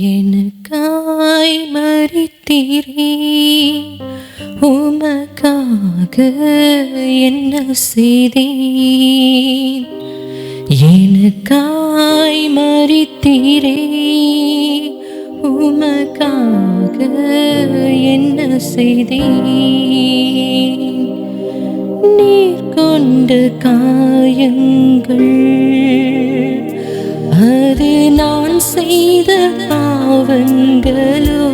எனக்காய் மறித்தீரே. உமக்காக என்ன செய்தேன்? எனக்காய் மறித்தீரே. உமக்காக என்ன செய்தேன்? நீர் கொண்ட காயங்கள் அது நான் செய்த பாவங்களோ?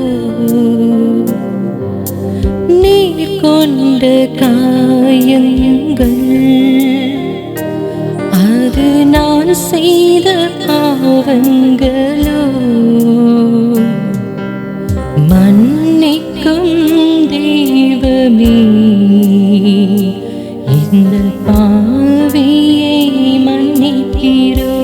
நீர் கொண்ட காயங்கள். அது நான் செய்த பாவங்களோ? மன்னிக்கும் தெய்வமே இந்த பாவியை மன்னிக்கிறோம்.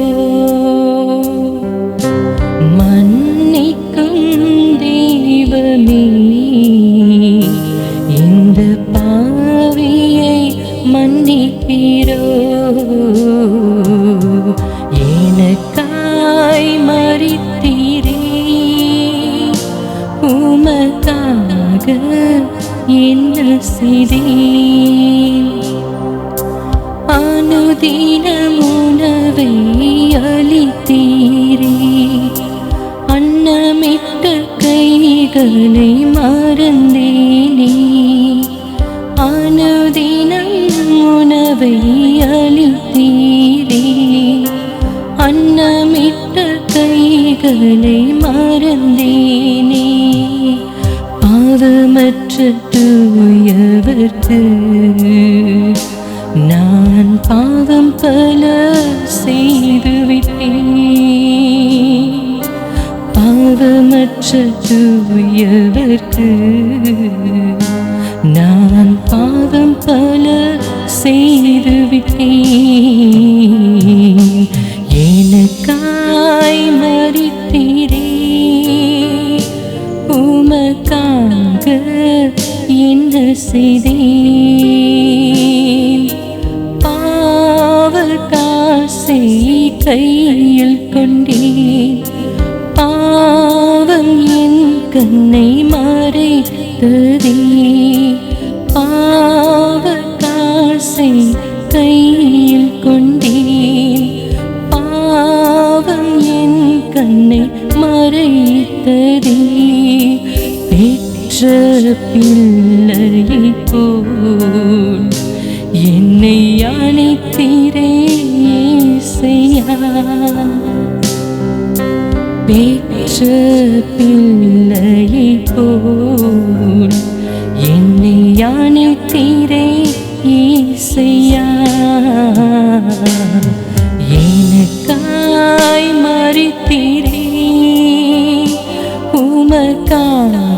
என்ன செய்தேன் அனுதினம் உணவை அளித்தீரே அன்னமிட்ட கைகளை மறந்தேனே. அனுதினம் உணவை அளித்தீரே அன்னமிட்ட கைகளை மறந்தேனே. பாவமற்ற தூயவர்க்கு நான் பாவம் பல செய்துவிட்டேன். பாவமற்ற தூயவர்க்கு நான் பாவம் பல செய்துவிட்டேன். உமக்காக என்ன செய்தேன். பாவ காசை கையில் கொண்டேன். பாவம் என் கண்ணை மறைத்ததே பாவ காசை கையில் கொண்டேன். பாவம் என் கண்ணை மறைத்ததே பெற்ற பிள்ளையை போல் என்னை அணைத்தீரே பெற்ற பிள்ளையை போல் என்னை அணைத்தீரே ஈசையா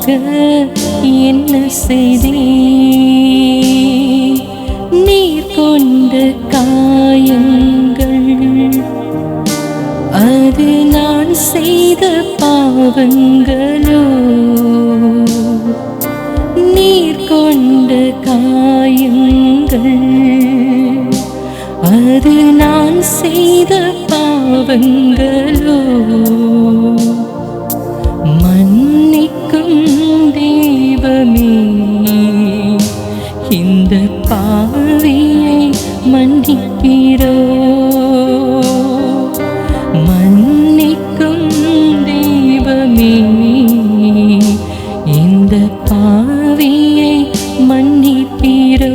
உமக்காக என்ன செய்தேன் நீர் கொண்ட காயங்கள். அது நான் செய்த பாவங்களோ? நீர் கொண்ட காயங்கள். அது நான் செய்த பாவங்களோ? இந்த பாவியை மன்னிப்பீரோ மன்னிக்கும் தெய்வமே இந்த பாவியை மன்னிப்பீரோ?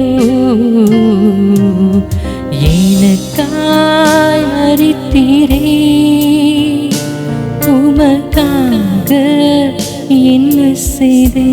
எனக்காய் மறித்தீரே உமக்காக என்ன செய்தே?